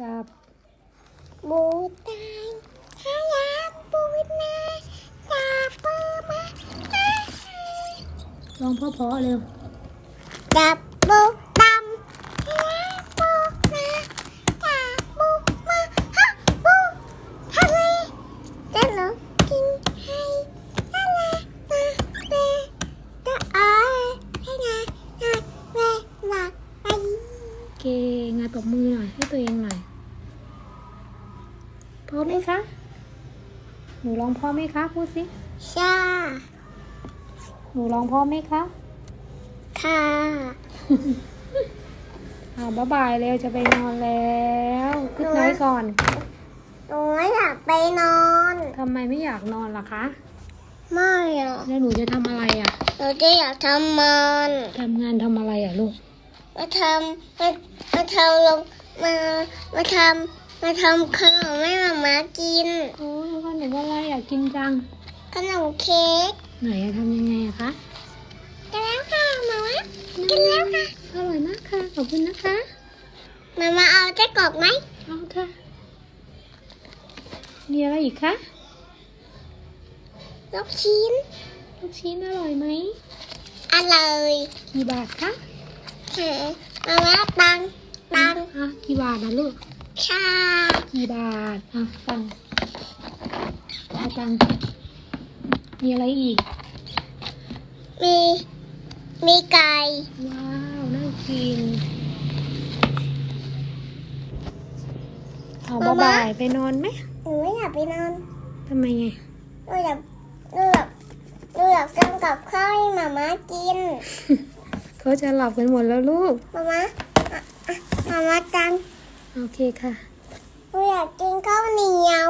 จับบูตายฮายามบูนาตาปูมาตาลองพ่อพอเร็วดับ เก่งงานตบมือหน่อยให้ตัวเองหน่อยพอไหมคะหนูลองพอไหมคะพูดสิชาหนูลองพอไหมคะค่ะอ่าบ๊ายบายเร็วจะไปนอนแล้วขึ้นน้อยก่อนหนูไม่อยากไปนอนทำไมไม่อยากนอนล่ะคะไม่อะแล้วหนูจะทำอะไรอะหนูจะอยากทำมันทำงานทำอะไรอะลูก มาทำมามาทำลงมามาทำมาทำขนมให้มาม่ากินโอ้ยขนมอะไรอยากกินจัง ขนมเค้กไหนอะทำยังไงอะคะกินแล้วค่ะมาม่ากินแล้วค่ะอร่อยมากค่ะขอบคุณนะคะมาม่าเอาไส้กรอกไหมเอาค่ะมีอะไรอีกคะลูกชิ้นลูกชิ้นอร่อยไหมอร่อยกี่บาทคะ ค่ะมาม่าตังตังอะกี่บาทนะลูกค่ะกี่บาทอะตังค์เอาตังค์มีอะไรอีก มี มีไก่ ว้าว น่ากินเอาบ่ายๆไปนอนไหมหนูไม่อยากไปนอนทำไมไงหนูอยากหนูอยากหนูอยากทำกับข้าวให้มาม่ากิน เขาจะหลับกันหมดแล้วลูกมาม่าอะอะมาม่าตังโอเคค่ะหนูอยากกินข้าวเหนียว